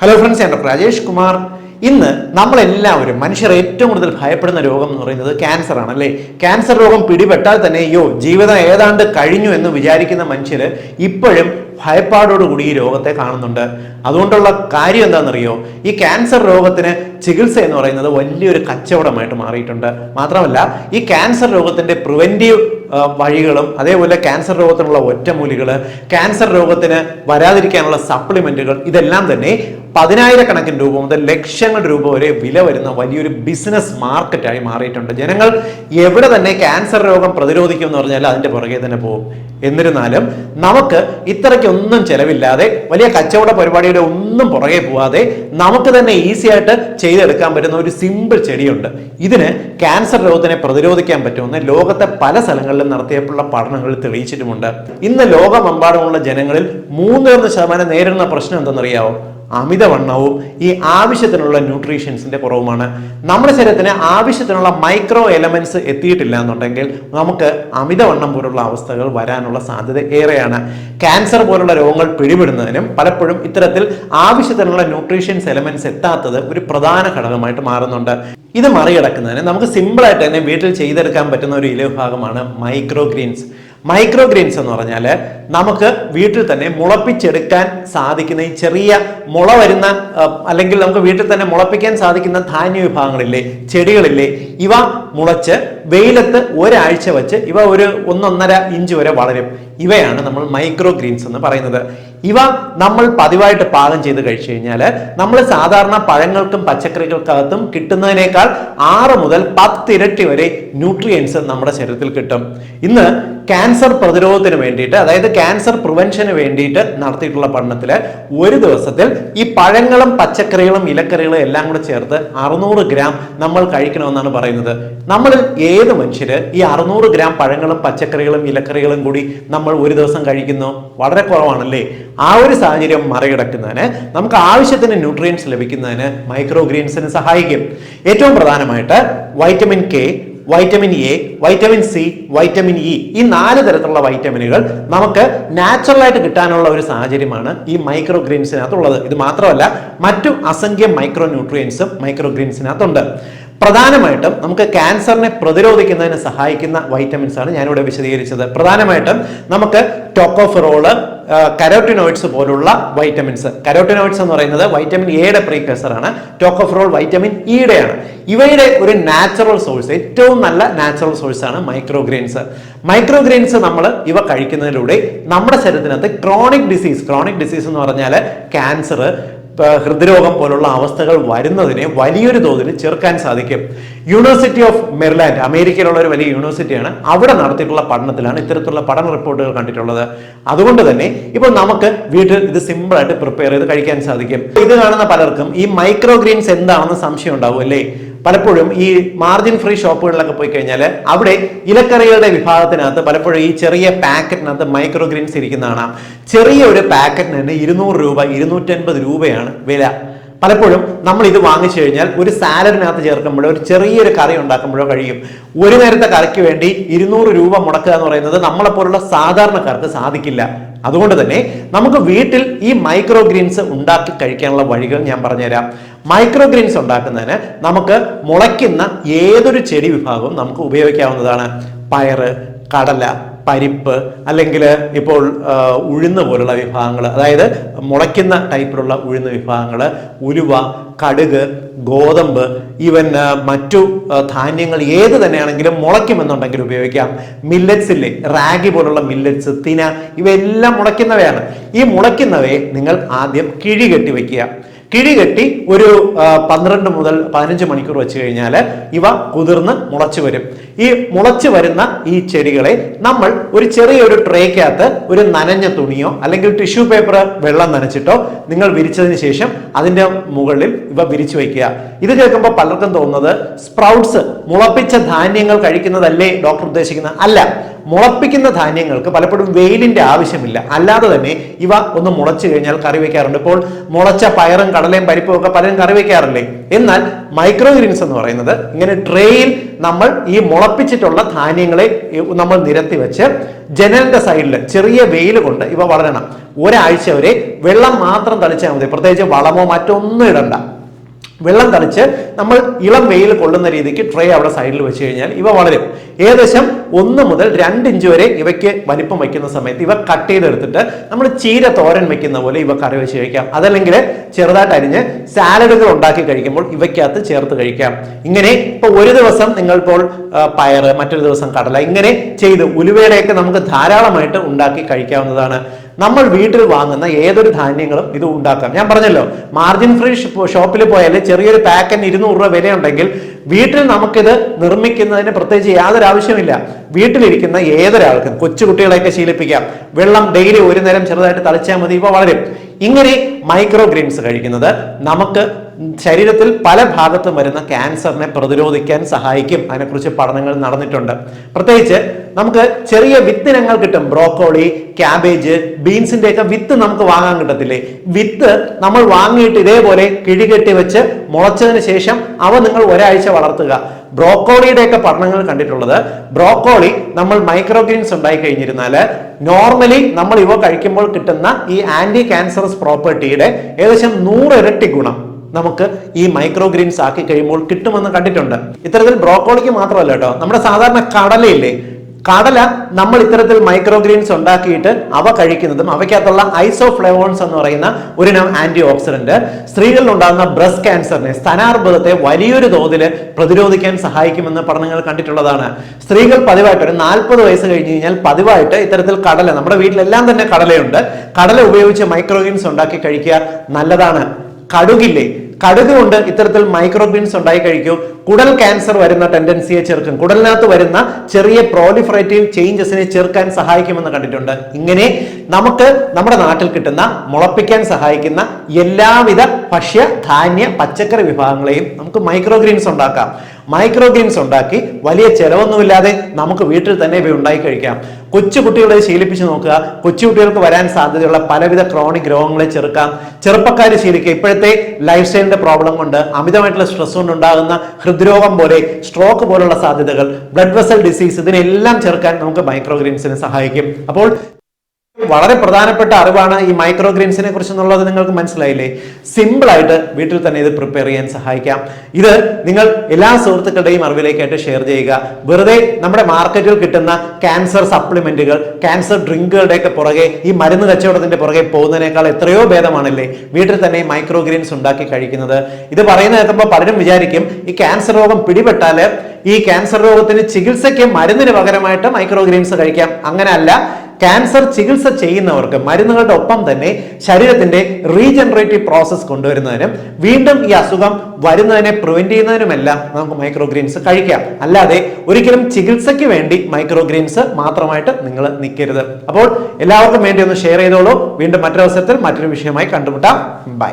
Hello friends ഞാൻ doctor Rajesh Kumar. ഇന്ന് നമ്മളെല്ലാവരും മനുഷ്യർ ഏറ്റവും കൂടുതൽ ഭയപ്പെടുന്ന രോഗം എന്ന് പറയുന്നത് ക്യാൻസർ ആണ് അല്ലേ? ക്യാൻസർ രോഗം പിടിപെട്ടാൽ തന്നെ യോ ജീവിതം ഏതാണ്ട് കഴിഞ്ഞു എന്ന് വിചാരിക്കുന്ന മനുഷ്യർ ഇപ്പോഴും ഭയപ്പാടോടുകൂടി ഈ രോഗത്തെ കാണുന്നുണ്ട്. അതുകൊണ്ടുള്ള കാര്യം എന്താണെന്നറിയോ? ഈ ക്യാൻസർ രോഗത്തിന് ചികിത്സ എന്ന് പറയുന്നത് വലിയൊരു കച്ചവടമായിട്ട് മാറിയിട്ടുണ്ട്. മാത്രമല്ല ഈ ക്യാൻസർ രോഗത്തിന്റെ പ്രിവെന്റീവ് വഴികളും അതേപോലെ ക്യാൻസർ രോഗത്തിനുള്ള ഒറ്റമൂലികൾ ക്യാൻസർ രോഗത്തിന് വരാതിരിക്കാനുള്ള സപ്ലിമെന്റുകൾ ഇതെല്ലാം തന്നെ പതിനായിരക്കണക്കിന് രൂപ മുതൽ ലക്ഷങ്ങൾ രൂപ വരെ വില വരുന്ന വലിയൊരു ബിസിനസ് മാർക്കറ്റായി മാറിയിട്ടുണ്ട്. ജനങ്ങൾ എവിടെ തന്നെ ക്യാൻസർ രോഗം പ്രതിരോധിക്കും എന്ന് പറഞ്ഞാൽ അതിന്റെ പുറകെ തന്നെ പോകും. എന്നിരുന്നാലും നമുക്ക് ഇത്രയ്ക്കൊന്നും ചെലവില്ലാതെ വലിയ കച്ചവട പരിപാടിയുടെ ഒന്നും പുറകെ പോവാതെ നമുക്ക് തന്നെ ഈസി ആയിട്ട് ചെയ്തെടുക്കാൻ പറ്റുന്ന ഒരു സിമ്പിൾ ചെടിയുണ്ട്. ഇതിന് ക്യാൻസർ രോഗത്തിനെ പ്രതിരോധിക്കാൻ പറ്റുമെന്ന് ലോകത്തെ പല സ്ഥലങ്ങളിലും നടത്തിയപ്പോഴുള്ള പഠനങ്ങൾ തെളിയിച്ചിട്ടുമുണ്ട്. ഇന്ന് ലോകമെമ്പാടുമുള്ള ജനങ്ങളിൽ മൂന്നിലൊന്ന് ശതമാനം നേരിടുന്ന പ്രശ്നം എന്തെന്നറിയാവോ? അമിതവണ്ണവും ഈ ആവശ്യത്തിനുള്ള ന്യൂട്രീഷ്യൻസിന്റെ കുറവുമാണ്. നമ്മുടെ ശരീരത്തിന് ആവശ്യത്തിനുള്ള മൈക്രോ എലമെന്റ്സ് എത്തിയിട്ടില്ല എന്നുണ്ടെങ്കിൽ നമുക്ക് അമിതവണ്ണം പോലുള്ള അവസ്ഥകൾ വരാനുള്ള സാധ്യത ഏറെയാണ്. ക്യാൻസർ പോലുള്ള രോഗങ്ങൾ പിടിപെടുന്നതിനും പലപ്പോഴും ഇത്തരത്തിൽ ആവശ്യത്തിനുള്ള ന്യൂട്രീഷ്യൻസ് എലമെന്റ്സ് എത്താത്തത് ഒരു പ്രധാന ഘടകമായിട്ട് മാറുന്നുണ്ട്. ഇത് മറികടക്കുന്നതിന് നമുക്ക് സിമ്പിളായിട്ട് തന്നെ വീട്ടിൽ ചെയ്തെടുക്കാൻ പറ്റുന്ന ഒരു ഇലവിഭാഗമാണ് മൈക്രോ ഗ്രീൻസ് മൈക്രോ ഗ്രെയിൻസ് എന്ന് പറഞ്ഞാൽ നമുക്ക് വീട്ടിൽ തന്നെ മുളപ്പിച്ചെടുക്കാൻ സാധിക്കുന്ന ഈ ചെറിയ മുള വരുന്ന അല്ലെങ്കിൽ നമുക്ക് വീട്ടിൽ തന്നെ മുളപ്പിക്കാൻ സാധിക്കുന്ന ധാന്യ വിഭാഗങ്ങളില്ലേ ചെടികളില്ലേ ഇവ മുളച്ച് വെയിലത്ത് ഒരാഴ്ച വെച്ച് ഇവ ഒരു ഒന്നൊന്നര ഇഞ്ച് വരെ വളരും. ഇവയാണ് നമ്മൾ മൈക്രോ ഗ്രീൻസ് എന്ന് പറയുന്നത്. ഇവ നമ്മൾ പതിവായിട്ട് പാകം ചെയ്ത് കഴിച്ചു കഴിഞ്ഞാൽ നമ്മൾ സാധാരണ പഴങ്ങൾക്കും പച്ചക്കറികൾക്കകത്തും കിട്ടുന്നതിനേക്കാൾ ആറ് മുതൽ പത്തിരട്ടി വരെ ന്യൂട്രിയൻസ് നമ്മുടെ ശരീരത്തിൽ കിട്ടും. ഇന്ന് ക്യാൻസർ പ്രതിരോധത്തിന് വേണ്ടിയിട്ട് അതായത് ക്യാൻസർ പ്രിവെൻഷന് വേണ്ടിയിട്ട് നടത്തിയിട്ടുള്ള പഠനത്തിൽ ഒരു ദിവസത്തിൽ ഈ പഴങ്ങളും പച്ചക്കറികളും ഇലക്കറികളും എല്ലാം കൂടെ ചേർത്ത് അറുന്നൂറ് ഗ്രാം നമ്മൾ കഴിക്കണമെന്നാണ് പറയുന്നത്. നമ്മളിൽ ഏത് മനുഷ്യര് ഈ അറുന്നൂറ് ഗ്രാം പഴങ്ങളും പച്ചക്കറികളും ഇലക്കറികളും കൂടി നമ്മൾ ഒരു ദിവസം കഴിക്കുന്നു? വളരെ കുറവാണല്ലേ? ആ ഒരു സാഹചര്യം മറികടക്കുന്നതിന് നമുക്ക് ആവശ്യത്തിന് ന്യൂട്രിയൻസ് ലഭിക്കുന്നതിന് മൈക്രോ ഗ്രീൻസിന് സഹായിക്കും. ഏറ്റവും പ്രധാനമായിട്ട് vitamin K vitamin A vitamin C vitamin E ഈ നാല് തരത്തിലുള്ള വൈറ്റമിനുകൾ നമുക്ക് നാച്ചുറലായിട്ട് കിട്ടാനുള്ള ഒരു സാഹചര്യമാണ് ഈ മൈക്രോ ഗ്രീൻസിനകത്തുള്ളത് ഇത് മാത്രമല്ല മറ്റു അസംഖ്യം മൈക്രോ ന്യൂട്രിയൻസും മൈക്രോ ഗ്രീൻസിനകത്തുണ്ട് പ്രധാനമായിട്ടും നമുക്ക് ക്യാൻസറിനെ പ്രതിരോധിക്കുന്നതിന് സഹായിക്കുന്ന വൈറ്റമിൻസ് ആണ് ഞാനിവിടെ വിശദീകരിച്ചത്. പ്രധാനമായിട്ടും നമുക്ക് ടോക്കോഫെറോൾ കരോട്ടിനോയിഡ്സ് പോലുള്ള വൈറ്റമിൻസ്. കരോട്ടിനോയിഡ്സ് എന്ന് പറയുന്നത് വൈറ്റമിൻ എയുടെ ആണ് ടോക്കോഫെറോൾ വൈറ്റമിൻ ഇയുടെ ആണ് ഇവയുടെ ഒരു നാച്ചുറൽ സോഴ്സ് ഏറ്റവും നല്ല നാച്ചുറൽ സോഴ്സ് ആണ് മൈക്രോഗ്രെയിൻസ്. മൈക്രോഗ്രെയിൻസ് നമ്മൾ ഇവ കഴിക്കുന്നതിലൂടെ നമ്മുടെ ശരീരത്തിനകത്ത് ക്രോണിക് ഡിസീസ് ക്രോണിക് ഡിസീസ് എന്ന് പറഞ്ഞാൽ ക്യാൻസർ ഹൃദ്രോഗം പോലുള്ള അവസ്ഥകൾ വരുന്നതിനെ വലിയൊരു തോതിൽ ചെറുക്കാൻ സാധിക്കും. യൂണിവേഴ്സിറ്റി ഓഫ് മെർലാൻഡ് അമേരിക്കയിലുള്ള ഒരു വലിയ യൂണിവേഴ്സിറ്റിയാണ് അവിടെ നടത്തിയിട്ടുള്ള പഠനത്തിലാണ് ഇത്തരത്തിലുള്ള പഠന റിപ്പോർട്ടുകൾ കണ്ടിട്ടുള്ളത്. അതുകൊണ്ട് തന്നെ ഇപ്പോൾ നമുക്ക് വീട്ടിൽ ഇത് സിമ്പിൾ ആയിട്ട് പ്രിപ്പയർ ചെയ്ത് കഴിക്കാൻ സാധിക്കും. ഇത് കാണുന്ന പലർക്കും ഈ മൈക്രോ ഗ്രീൻസ് എന്താണെന്ന് സംശയം ഉണ്ടാവും അല്ലേ? പലപ്പോഴും ഈ മാർജിൻ ഫ്രീ ഷോപ്പുകളിലൊക്കെ പോയി കഴിഞ്ഞാൽ അവിടെ ഇലക്കറികളുടെ വിഭാഗത്തിനകത്ത് പലപ്പോഴും ഈ ചെറിയ പാക്കറ്റിനകത്ത് മൈക്രോ ഗ്രീൻസ് ഇരിക്കുന്ന കാണാം. ചെറിയ ഒരു പാക്കറ്റിന് തന്നെ ഇരുന്നൂറ് രൂപ ഇരുന്നൂറ്റൻപത് രൂപയാണ് വില. പലപ്പോഴും നമ്മൾ ഇത് വാങ്ങിച്ചു കഴിഞ്ഞാൽ ഒരു സാലഡിനകത്ത് ചേർക്കുമ്പോഴോ ഒരു ചെറിയൊരു കറി ഉണ്ടാക്കുമ്പോഴോ കഴിയും. ഒരു നേരത്തെ കറിക്ക് വേണ്ടി ഇരുന്നൂറ് രൂപ മുടക്കുക എന്ന് പറയുന്നത് നമ്മളെപ്പോലുള്ള സാധാരണക്കാർക്ക് സാധിക്കില്ല. അതുകൊണ്ട് തന്നെ നമുക്ക് വീട്ടിൽ ഈ മൈക്രോ ഗ്രീൻസ് ഉണ്ടാക്കി കഴിക്കാനുള്ള വഴികൾ ഞാൻ പറഞ്ഞുതരാം. മൈക്രോ ഗ്രീൻസ് ഉണ്ടാക്കുന്നതിന് നമുക്ക് മുളയ്ക്കുന്ന ഏതൊരു ചെടി വിഭാഗവും നമുക്ക് ഉപയോഗിക്കാവുന്നതാണ്. പയറ് കടല പരിപ്പ് അല്ലെങ്കിൽ ഇപ്പോൾ ഉഴുന്ന പോലുള്ള വിഭാഗങ്ങൾ. അതായത് മുളയ്ക്കുന്ന ടൈപ്പിലുള്ള ഉഴുന്ന് വിഭാഗങ്ങൾ ഉലുവ കടുക് ഗോതമ്പ് ഈവൻ മറ്റു ധാന്യങ്ങൾ ഏത് തന്നെയാണെങ്കിലും മുളയ്ക്കുമെന്നുണ്ടെങ്കിൽ ഉപയോഗിക്കാം. മില്ലറ്റ്സ് ഇല്ലേ? റാഗി പോലുള്ള മില്ലറ്റ്സ് തിന ഇവയെല്ലാം മുളയ്ക്കുന്നവയാണ്. ഈ മുളയ്ക്കുന്നവയെ നിങ്ങൾ ആദ്യം കിഴി കെട്ടി വെക്കുക. കിഴി കെട്ടി ഒരു പന്ത്രണ്ട് മുതൽ പതിനഞ്ച് മണിക്കൂർ വെച്ച് കഴിഞ്ഞാൽ ഇവ കുതിർന്ന് മുളച്ചു വരും. ഈ മുളച്ചു വരുന്ന ഈ ചെടികളെ നമ്മൾ ഒരു ചെറിയൊരു ട്രേക്കകത്ത് ഒരു നനഞ്ഞ തുണിയോ അല്ലെങ്കിൽ ടിഷ്യൂ പേപ്പർ വെള്ളം നനച്ചിട്ടോ നിങ്ങൾ വിരിച്ചതിന് ശേഷം അതിന്റെ മുകളിൽ ഇവ വിരിച്ചു വയ്ക്കുക. ഇത് കേൾക്കുമ്പോൾ പലർക്കും തോന്നുന്നത് സ്പ്രൗട്ട്സ് മുളപ്പിച്ച ധാന്യങ്ങൾ കഴിക്കുന്നതല്ലേ ഡോക്ടർ ഉദ്ദേശിക്കുന്നത്? അല്ല മുളപ്പിക്കുന്ന ധാന്യങ്ങൾക്ക് പലപ്പോഴും വെയിലിന്റെ ആവശ്യമില്ല. അല്ലാതെ തന്നെ ഇവ ഒന്ന് മുളച്ചു കഴിഞ്ഞാൽ കറി വെക്കാറുണ്ട് ഇപ്പോൾ മുളച്ച പയറും കടലയും പരിപ്പും ഒക്കെ പലരും കറി വെക്കാറില്ലേ എന്നാൽ മൈക്രോ ഗ്രീൻസ് എന്ന് പറയുന്നത് ഇങ്ങനെ ട്രേയിൽ നമ്മൾ ഈ മുളപ്പിച്ചിട്ടുള്ള ധാന്യങ്ങളെ നമ്മൾ നിരത്തി വെച്ച് ജനലിന്റെ സൈഡിൽ ചെറിയ വെയിൽ കൊണ്ട് ഇവ വളരണം. ഒരാഴ്ച വരെ വെള്ളം മാത്രം തളിച്ചാൽ മതി. പ്രത്യേകിച്ച് വളമോ മറ്റൊന്നും ഇടണ്ട. വെള്ളം തളിച്ച് നമ്മൾ ഇളം വെയിൽ കൊള്ളുന്ന രീതിക്ക് ട്രേ അവിടെ സൈഡിൽ വെച്ച് കഴിഞ്ഞാൽ ഇവ വളരും. ഏകദേശം ഒന്ന് മുതൽ രണ്ട് ഇഞ്ച് വരെ ഇവയ്ക്ക് വലിപ്പം വയ്ക്കുന്ന സമയത്ത് ഇവ കട്ട് ചെയ്തെടുത്തിട്ട് നമ്മൾ ചീര തോരൻ വെക്കുന്ന പോലെ ഇവ കറി വെച്ച് കഴിക്കാം. അതല്ലെങ്കിൽ ചെറുതായിട്ട് അരിഞ്ഞ് സാലഡുകൾ ഉണ്ടാക്കി കഴിക്കുമ്പോൾ ഇവയ്ക്കകത്ത് ചേർത്ത് കഴിക്കാം. ഇങ്ങനെ ഇപ്പൊ ഒരു ദിവസം നിങ്ങൾ ഇപ്പോൾ പയറ് മറ്റൊരു ദിവസം കടല ഇങ്ങനെ ചെയ്ത് ഉലുവയുടെയൊക്കെ നമുക്ക് ധാരാളമായിട്ട് ഉണ്ടാക്കി കഴിക്കാവുന്നതാണ്. നമ്മൾ വീട്ടിൽ വാങ്ങുന്ന ഏതൊരു ധാന്യങ്ങളും ഇത് ഉണ്ടാക്കാം. ഞാൻ പറഞ്ഞല്ലോ മാർജിൻ ഫ്രീ ഷോപ്പിൽ പോയാൽ ചെറിയൊരു പാക്കറ്റ് ഇരുന്നൂറ് രൂപ വിലയുണ്ടെങ്കിൽ വീട്ടിൽ നമുക്കിത് നിർമ്മിക്കുന്നതിന് പ്രത്യേകിച്ച് യാതൊരു ആവശ്യമില്ല. വീട്ടിലിരിക്കുന്ന ഏതൊരാൾക്കും കൊച്ചുകുട്ടികളെയൊക്കെ ശീലിപ്പിക്കാം. വെള്ളം ഡെയിലി ഒരു നേരം ചെറുതായിട്ട് തളിച്ചാൽ മതി ഇപ്പോൾ വളരും. ഇങ്ങനെ മൈക്രോ ഗ്രീൻസ് കഴിക്കുന്നത് നമുക്ക് ശരീരത്തിൽ പല ഭാഗത്തും വരുന്ന ക്യാൻസറിനെ പ്രതിരോധിക്കാൻ സഹായിക്കും. അതിനെക്കുറിച്ച് പഠനങ്ങൾ നടന്നിട്ടുണ്ട്. പ്രത്യേകിച്ച് നമുക്ക് ചെറിയ വിത്തിനങ്ങൾ കിട്ടും. ബ്രോക്കോളി ക്യാബേജ് ബീൻസിന്റെ ഒക്കെ വിത്ത് നമുക്ക് വാങ്ങാൻ കിട്ടത്തില്ലേ? വിത്ത് നമ്മൾ വാങ്ങിയിട്ട് ഇതേപോലെ കിഴികെട്ടി വെച്ച് മുളച്ചതിന് ശേഷം അവ നിങ്ങൾ ഒരാഴ്ച വളർത്തുക. ബ്രോക്കോളിയുടെ ഒക്കെ പഠനങ്ങൾ കണ്ടിട്ടുള്ളത് ബ്രോക്കോളി നമ്മൾ മൈക്രോഗ്രീൻസ് ഉണ്ടായി കഴിഞ്ഞിരുന്നാൽ നോർമലി നമ്മൾ ഇവ കഴിക്കുമ്പോൾ കിട്ടുന്ന ഈ ആന്റി ക്യാൻസറസ് പ്രോപ്പർട്ടിയുടെ ഏകദേശം നൂറ് ഇരട്ടി ഗുണം. നമുക്ക് ഈ മൈക്രോ ഗ്രീൻസ് ആക്കി കഴിയുമ്പോൾ കിട്ടുമെന്ന് കണ്ടിട്ടുണ്ട്. ഇത്തരത്തിൽ ബ്രോക്കോളിക്ക് മാത്രമല്ല കേട്ടോ നമ്മുടെ സാധാരണ കടലയില്ലേ കടല നമ്മൾ ഇത്തരത്തിൽ മൈക്രോ ഗ്രീൻസ് ഉണ്ടാക്കിയിട്ട് അവ കഴിക്കുന്നതും അവയ്ക്കകത്തുള്ള ഐസോഫ്ലേവോൺസ് എന്ന് പറയുന്ന ഒരു ഇനം ആന്റി ഓക്സിഡന്റ് സ്ത്രീകളിൽ ഉണ്ടാകുന്ന ബ്രസ്റ്റ് ക്യാൻസറിനെ സ്ഥാനാർബുദത്തെ വലിയൊരു തോതിൽ പ്രതിരോധിക്കാൻ സഹായിക്കുമെന്ന് പഠനങ്ങൾ കണ്ടിട്ടുള്ളതാണ്. സ്ത്രീകൾ പതിവായിട്ട് ഒരു നാൽപ്പത് വയസ്സ് കഴിഞ്ഞ് കഴിഞ്ഞാൽ പതിവായിട്ട് ഇത്തരത്തിൽ കടല നമ്മുടെ വീട്ടിലെല്ലാം തന്നെ കടലയുണ്ട്. കടല ഉപയോഗിച്ച് മൈക്രോ ഗ്രീൻസ് ഉണ്ടാക്കി കഴിക്കുക നല്ലതാണ്. കടുകില്ലേ? കടുക് കൊണ്ട് ഇത്തരത്തിൽ മൈക്രോബീൻസ് ഉണ്ടായി കഴിക്കൂ. കുടൽ ക്യാൻസർ വരുന്ന ടെൻഡൻസിയെ ചെറുക്കും. കുടലിനകത്ത് വരുന്ന ചെറിയ പ്രോലിഫറേറ്റീവ് ചേഞ്ചസിനെ ചെറുക്കാൻ സഹായിക്കുമെന്ന് കണ്ടിട്ടുണ്ട്. ഇങ്ങനെ നമുക്ക് നമ്മുടെ നാട്ടിൽ കിട്ടുന്ന മുളപ്പിക്കാൻ സഹായിക്കുന്ന എല്ലാവിധ ഭക്ഷ്യ ധാന്യ പച്ചക്കറി വിഭാഗങ്ങളെയും നമുക്ക് മൈക്രോഗ്രീൻസ് ഉണ്ടാക്കാം. മൈക്രോഗ്രീൻസ് ഉണ്ടാക്കി വലിയ ചെലവൊന്നുമില്ലാതെ നമുക്ക് വീട്ടിൽ തന്നെ ഇവ ഉണ്ടാക്കി കഴിക്കാം. കൊച്ചു കുട്ടികളെ ശീലിപ്പിച്ച് നോക്കുക. കൊച്ചുകുട്ടികൾക്ക് വരാൻ സാധ്യതയുള്ള പലവിധ ക്രോണിക് രോഗങ്ങളെ ചെറുക്കാം. ചെറുപ്പക്കാർ ശീലിക്കുക. ഇപ്പോഴത്തെ ലൈഫ് സ്റ്റൈലിന്റെ പ്രോബ്ലം കൊണ്ട് അമിതമായിട്ടുള്ള സ്ട്രെസ് കൊണ്ട് ഉണ്ടാകുന്ന ഹൃദ്രോഗം പോലെ സ്ട്രോക്ക് പോലുള്ള സാധ്യതകൾ ബ്ലഡ് വെസൽ ഡിസീസ് ഇതിനെല്ലാം ചെറുക്കാൻ നമുക്ക് മൈക്രോഗ്രീൻസിനെ സഹായിക്കും. അപ്പോൾ വളരെ പ്രധാനപ്പെട്ട അറിവാണ് ഈ മൈക്രോ ഗ്രീൻസിനെ കുറിച്ച് എന്നുള്ളത് നിങ്ങൾക്ക് മനസ്സിലായില്ലേ? സിമ്പിൾ ആയിട്ട് വീട്ടിൽ തന്നെ ഇത് പ്രിപ്പയർ ചെയ്യാൻ സഹായിക്കാം. ഇത് നിങ്ങൾ എല്ലാ സുഹൃത്തുക്കളുടെയും അറിവിലേക്കായിട്ട് ഷെയർ ചെയ്യുക. വെറുതെ നമ്മുടെ മാർക്കറ്റിൽ കിട്ടുന്ന ക്യാൻസർ സപ്ലിമെന്റുകൾ ക്യാൻസർ ഡ്രിങ്കുകളുടെയൊക്കെ പുറകെ ഈ മരുന്ന് കച്ചവടത്തിന്റെ പുറകെ പോകുന്നതിനേക്കാൾ എത്രയോ ഭേദമാണല്ലേ വീട്ടിൽ തന്നെ മൈക്രോ ഗ്രീൻസ് ഉണ്ടാക്കി കഴിക്കുന്നത്. ഇത് പറയുന്ന കേൾക്കുമ്പോൾ പലരും വിചാരിക്കും ഈ ക്യാൻസർ രോഗം പിടിപെട്ടാൽ ഈ ക്യാൻസർ രോഗത്തിന് ചികിത്സയ്ക്ക് മരുന്നിന് പകരമായിട്ട് ഗ്രീൻസ് കഴിക്കാം. അങ്ങനെയല്ല. ക്യാൻസർ ചികിത്സ ചെയ്യുന്നവർക്ക് മരുന്നുകളുടെ ഒപ്പം തന്നെ ശരീരത്തിന്റെ റീജനറേറ്റീവ് പ്രോസസ് കൊണ്ടുവരുന്നതിനും വീണ്ടും ഈ അസുഖം വരുന്നതിനെ പ്രിവെന്റ് ചെയ്യുന്നതിനുമെല്ലാം നമുക്ക് മൈക്രോഗ്രീൻസ് കഴിക്കാം. അല്ലാതെ ഒരിക്കലും ചികിത്സയ്ക്ക് വേണ്ടി മൈക്രോഗ്രീൻസ് മാത്രമായിട്ട് നിങ്ങൾ നിൽക്കരുത്. അപ്പോൾ എല്ലാവർക്കും വേണ്ടി ഒന്ന് ഷെയർ ചെയ്തോളൂ. വീണ്ടും മറ്റൊരവസരത്തിൽ മറ്റൊരു വിഷയമായി കണ്ടുമുട്ടാം. ബൈ